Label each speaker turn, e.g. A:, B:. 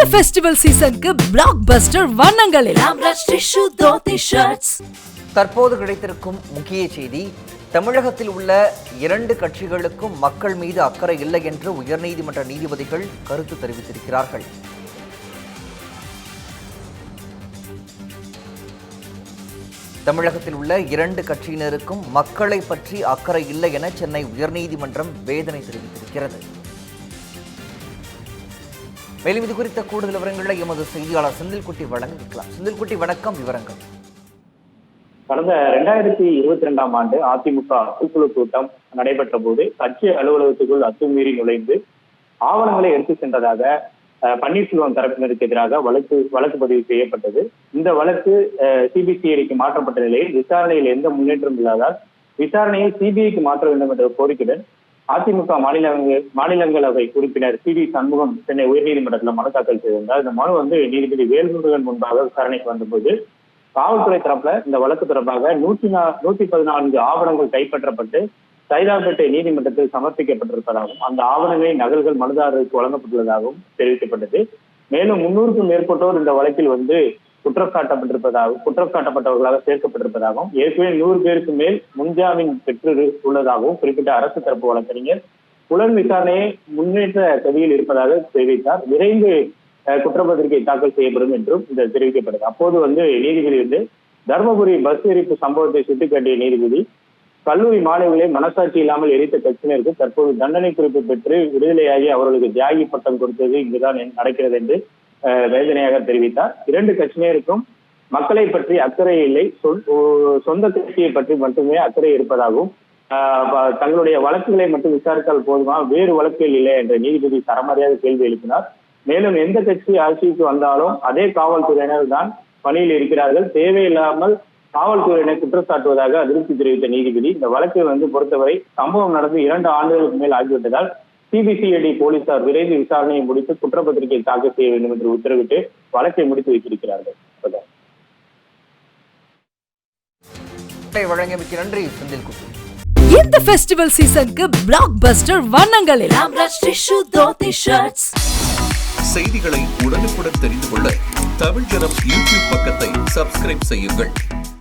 A: அடுத்த ஃபெஸ்டிவல் சீசனுக்கு பிளாக் பஸ்டர் வண்ணங்களில்
B: தற்போது கிடைத்திருக்கும் முக்கிய செய்தி தமிழகத்தில் உள்ள இரண்டு கட்சிகளுக்கும் மக்கள் மீது அக்கறை இல்லை என்று உயர்நீதிமன்ற நீதிபதிகள் கருத்து தெரிவித்திருக்கிறார்கள் தமிழகத்தில் உள்ள இரண்டு கட்சியினருக்கும் மக்களை பற்றி அக்கறை இல்லை என சென்னை உயர்நீதிமன்றம் வேதனை தெரிவித்திருக்கிறது மேலும் இது குறித்த கூடுதல் விவரங்களை எமது செய்தியாளர் செந்தில்குட்டி வழங்க இருக்கலாம் செந்தில்குட்டி வணக்கம் விவரங்கள்
C: கடந்த ரெண்டாயிரத்தி இருபத்தி ரெண்டாம் ஆண்டு அதிமுக அத்துக்குழு கூட்டம் நடைபெற்ற போது கட்சி அலுவலகத்துக்குள் அத்துமீறி நுழைந்து ஆவணங்களை எடுத்து சென்றதாக பன்னீர்செல்வம் தரப்பினருக்கு எதிராக வழக்கு வழக்கு பதிவு செய்யப்பட்டது இந்த வழக்கு சிபிசிஐடிக்கு மாற்றப்பட்ட நிலையில் விசாரணையில் எந்த முன்னேற்றம் இல்லாதால் விசாரணையை சிபிஐக்கு மாற்ற வேண்டும் என்ற கோரிக்கையுடன் அதிமுக மாநில மாநிலங்களவை உறுப்பினர் சி வி சண்முகம் சென்னை உயர்நீதிமன்றத்தில் மனு தாக்கல் செய்திருந்தார் இந்த மனு வந்து நீதிபதி வேல்முருகன் முன்பாக விசாரணைக்கு வந்தபோது காவல்துறை தரப்புல இந்த வழக்கு தொடர்பாக நூற்றி நூத்தி பதினான்கு ஆவணங்கள் கைப்பற்றப்பட்டு சைதாப்பேட்டை நீதிமன்றத்தில் சமர்ப்பிக்கப்பட்டிருப்பதாகவும் அந்த ஆவணங்களை நகல்கள் மனுதாரருக்கு வழங்கப்பட்டுள்ளதாகவும் தெரிவிக்கப்பட்டது மேலும் முன்னூறுக்கும் மேற்பட்டோர் இந்த வழக்கில் வந்து குற்றம் சாட்டப்பட்டிருப்பதாக குற்றம் சாட்டப்பட்டவர்களாக சேர்க்கப்பட்டிருப்பதாகவும் ஏற்கனவே நூறு பேருக்கு மேல் முன்ஜாமீன் பெற்று உள்ளதாகவும் குறிப்பிட்ட அரசு தரப்பு வழக்கறிஞர் புலன் விசாரணையை முன்னேற்ற கதியில் இருப்பதாக தெரிவித்தார் விரைந்து குற்றப்பத்திரிகை தாக்கல் செய்யப்படும் என்றும் இந்த தெரிவிக்கப்படுது அப்போது வந்து நீதிபதி வந்து தர்மபுரி பஸ் எரிப்பு சம்பவத்தை சுட்டிக்காட்டிய நீதிபதி கல்லூரி மாணவிகளை மனசாட்சி இல்லாமல் எரித்த கட்சியினருக்கு தற்போது தண்டனை குறிப்பு பெற்று விடுதலையாகி அவர்களுக்கு தியாகி பட்டம் கொடுத்தது இங்குதான் நடக்கிறது என்று வேதனையாக தெரிவித்தார் இரண்டு கட்சியினருக்கும் மக்களை பற்றி அக்கறை இல்லை சொந்த கட்சியை பற்றி மட்டுமே அக்கறை இருப்பதாகவும் தங்களுடைய வழக்குகளை மட்டும் விசாரித்தால் போதுமா வேறு வழக்குகள் இல்லை என்ற நீதிபதி தரமறையாக கேள்வி எழுப்பினார் மேலும் எந்த கட்சி ஆட்சிக்கு வந்தாலும் அதே காவல்துறையினர் தான் பணியில் இருக்கிறார்கள் தேவையில்லாமல் காவல்துறையினர் குற்றச்சாட்டுவதாக அதிருப்தி தெரிவித்த நீதிபதி இந்த வழக்கை வந்து பொறுத்தவரை சம்பவம் நடந்து இரண்டு ஆண்டுகளுக்கு மேல் ஆகிவிட்டதால் சிபிசிஐடி போலீசார் விரைந்து விசாரணையை முடித்து குற்றப்பத்திரிகை தாக்கல் செய்ய வேண்டும் என்று உத்தரவிட்டு வழக்கை முடித்து வைத்திருக்கிறார்கள்
B: நன்றி
A: இந்த ஃபெஸ்டிவல் சீசனுக்கு பிளாக் பஸ்டர் வண்ணங்கள்
D: செய்திகளை உடனுக்குடன் தெரிந்து கொள்ள தமிழ் ஜனம் யூடியூப் பக்கத்தை சப்ஸ்கிரைப் செய்யுங்கள்